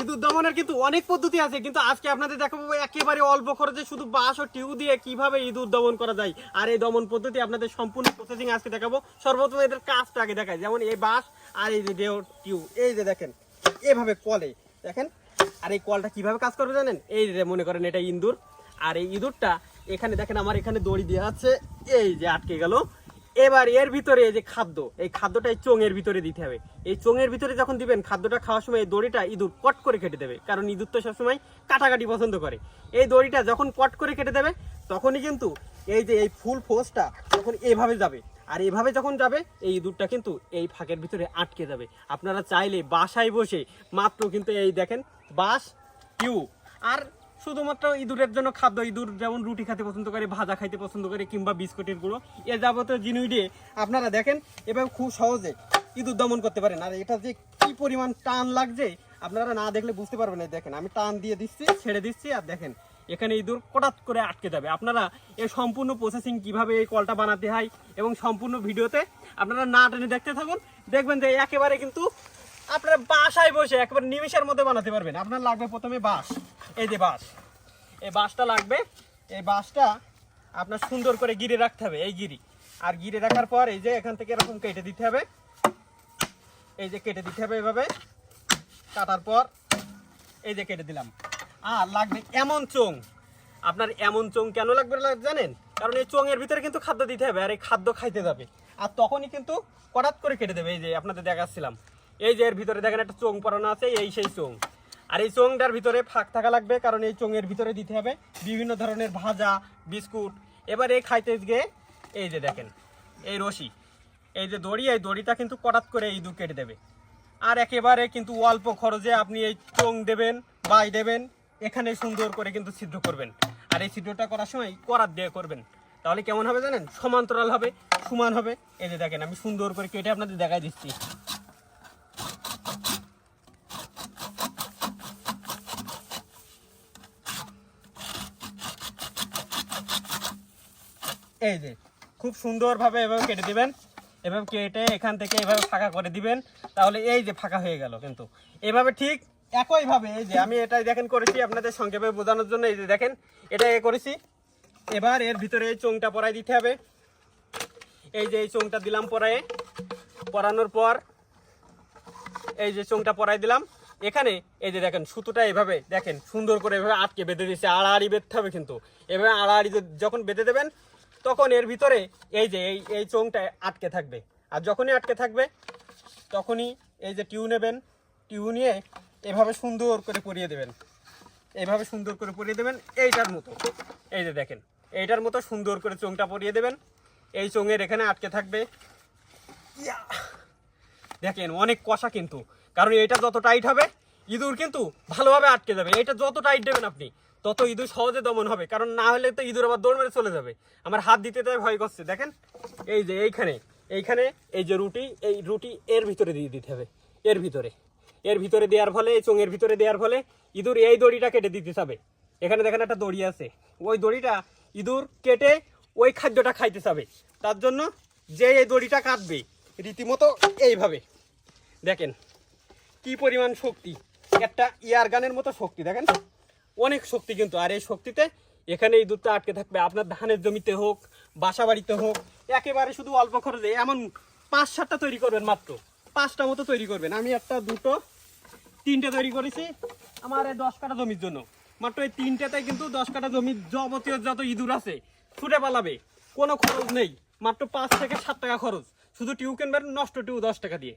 ইঁদুর দমনের কিন্তু অনেক পদ্ধতি আছে, কিন্তু আজকে আপনাদের দেখাবো একেবারে অল্প খরচে শুধু বাঁশ ও টিউ দিয়ে কীভাবে ইঁদুর দমন করা যায় আর এই দমন পদ্ধতি আপনাদের সম্পূর্ণ প্রসেসিং আজকে দেখাবো। সর্বপ্রথম এদের কাজটা আগে দেখায় যেমন এই বাঁশ আর এই যে টিউ, এই যে দেখেন, এভাবে কলে, দেখেন, আর এই কলটা কীভাবে কাজ করবে জানেন? এই যে মনে করেন এটা ইঁদুর, আর এই ইঁদুরটা এখানে দেখেন, আমার এখানে দড়ি দেওয়া আছে, এই যে আটকে গেল এবার এর ভিতরে এই যে খাদ্য, এই খাদ্যটা এই চোঙের ভিতরে দিতে হবে। এই চোঙের ভিতরে যখন দিবেন, খাদ্যটা খাওয়ার সময় এই দড়িটা ইঁদুর কট করে কেটে দেবে, কারণ ইঁদুর তো সবসময় কাটাকাটি পছন্দ করে। এই দড়িটা যখন কট করে কেটে দেবে, তখনই কিন্তু এই যে এই ফুল ফোর্সটা তখন এভাবে যাবে, আর এভাবে যখন যাবে, এই ইঁদুরটা কিন্তু এই ফাঁকের ভিতরে আটকে যাবে। আপনারা চাইলে বাসায় বসে মাত্র কিন্তু এই দেখেন, বাস কিউ আর শুধুমাত্র ইঁদুরের জন্য খাদ্য, ইঁদুর যেমন রুটি খেতে পছন্দ করে, ভাজা খাইতে পছন্দ করে কিংবা বিস্কুটের গুঁড়ো, এ যাবতীয় দিয়ে আপনারা দেখেন এভাবে খুব সহজে ইঁদুর দমন করতে পারেন। আর এটা যে কি পরিমাণ টান লাগছে, আপনারা না দেখলে বুঝতে পারবেন না। দেখেন, আমি টান দিয়ে দিচ্ছি, ছেড়ে দিচ্ছি, আর দেখেন, এখানে ইঁদুর কটাত করে আটকে যাবে। আপনারা এই সম্পূর্ণ প্রসেসিং কীভাবে এই কলটা বানাতে হয় এবং সম্পূর্ণ ভিডিওতে আপনারা না টেনে দেখতে থাকুন। দেখবেন যে একেবারে কিন্তু আপনারা বাসায় বসে একবার নিমিষের মধ্যে বানাতে পারবেন। আপনার লাগবে প্রথমে বাঁশ। এই যে বাঁশ। এই বাঁশটা লাগবে। এই বাঁশটা আপনার সুন্দর করে গিরে রাখতে হবে, এই গিরি। আর গিরে রাখার পর এই যে এখান থেকে এরকম কেটে দিতে হবে। এই যে কেটে দিতে হবে এভাবে। কাটার পর এই যে কেটে দিলাম। আর লাগবে এমন চোং। আপনার এমন চোং কেন লাগবে লাগ- জানেন? কারণ এই চোঙের ভিতরে কিন্তু খাদ্য দিতে হবে আর এই খাদ্য খাইতে যাবে। আর তখনই কিন্তু কটাত করে কেটে দেবে। এই যে আপনাদের দেখাচ্ছিলাম। এই যে এর ভিতরে দেখেন একটা চোং পরানো আছে, এই সেই চোং আর এই চোংটার ভিতরে ফাঁক থাকা লাগবে, কারণ এই চোঙের ভিতরে দিতে হবে বিভিন্ন ধরনের ভাজা, বিস্কুট। এবার এই খাইতে গিয়ে এই যে দেখেন, এই রশি। এই যে দড়ি, এই দড়িটা কিন্তু কটাত করে ইঁদুর কেটে দেবে। আর একেবারে কিন্তু অল্প খরচে আপনি এই চোং দেবেন, বাই দেবেন, এখানে সুন্দর করে কিন্তু ছিদ্র করবেন। আর এই ছিদ্রটা করার সময় করাত দিয়ে করবেন। তাহলে কেমন হবে জানেন? সমান্তরাল হবে, সমান হবে। এই যে দেখেন, আমি সুন্দর করে কেটে আপনাদের দেখাই দিচ্ছি। এই যে, খুব সুন্দরভাবে এভাবে কেটে দিবেন। এভাবে কেটে এখান থেকে এভাবে ফাঁকা করে দিবেন। তাহলে এই যে ফাঁকা হয়ে গেল কিন্তু। এভাবে ঠিক একইভাবে এই যে, আমি এটাই দেখেন করেছি আপনাদের সংক্ষেপে বোঝানোর জন্য। এই যে দেখেন এটা এ করেছি। এবার এর ভিতরে এই চোংটা পরাই দিতে হবে। এই যে এই চোংটা দিলাম পরায়ে। পরানোর পর এই যে চোংটা পরাই দিলাম। এখানে এই যে দেখেন, সুতোটা এভাবে দেখেন, সুন্দর করে এভাবে আটকে বেঁধে দিয়েছে। আড়াআড়ি বেঁধতে হবে কিন্তু। এভাবে আড়াআড়ি যখন বেঁধে দেবেন তখন এর ভিতরে এই যে, এই এই চোংটা আটকে থাকবে। আর যখনই আটকে থাকবে, তখনই এই যে টিউ নেবেন, টিউ নিয়ে এভাবে সুন্দর করে পরিয়ে দেবেন। এইভাবে সুন্দর করে পরিয়ে দেবেন এইটার মতো। এই যে দেখেন, এইটার মতো সুন্দর করে চোংটা পরিয়ে দেবেন। এই চোঙের এখানে আটকে থাকবে। দেখেন, অনেক কষা কিন্তু। কারণ এটা যত টাইট হবে ইঁদুর কিন্তু ভালোভাবে আটকে যাবে। এটা যত টাইট দেবেন আপনি, তত ইঁদুর সহজে দমন হবে। কারণ না হলে তো ইঁদুর আবার দৌড় মেরে চলে যাবে। আমার হাত দিতে তাই ভয় করছে। দেখেন, এই যে এইখানে এইখানে, এই যে রুটি, এই রুটি এর ভিতরে দিয়ে দিতে হবে। এর ভিতরে। এর ভিতরে দেওয়ার ফলে, এই চোঙের ভিতরে দেওয়ার ফলে ইঁদুর এই দড়িটা কেটে দিতে হবে এখানে দেখেন একটা দড়ি আছে। ওই দড়িটা ইঁদুর কেটে ওই খাদ্যটা খাইতে চাবে তার জন্য যে এই দড়িটা কাটবে, রীতিমতো এইভাবে। দেখেন, কি পরিমাণ শক্তি। একটা ইয়ার গানের মতো শক্তি, দেখেন অনেক শক্তি কিন্তু, আর এই শক্তিতে এখানে এই দুধটা আটকে থাকবে। আপনার ধানের জমিতে হোক বাসা বাড়িতে হোক, একেবারে শুধু অল্প খরচে, এমন পাঁচ সাতটা তৈরি করবেন মাত্র। পাঁচটা মতো তৈরি করবেন। আমি একটা, দুটো, তিনটে তৈরি করেছি আমার এই দশ কাঠা জমির জন্য। মাত্র এই তিনটাতে কিন্তু দশ কাঠা জমির যাবতীয় যত ইঁদুর আছে, ছুটে পালাবে। কোনো খরচ নেই। মাত্র পাঁচ থেকে সাত টাকা খরচ। শুধু টিউ কিনবেন নষ্ট টিউ দশ টাকা দিয়ে।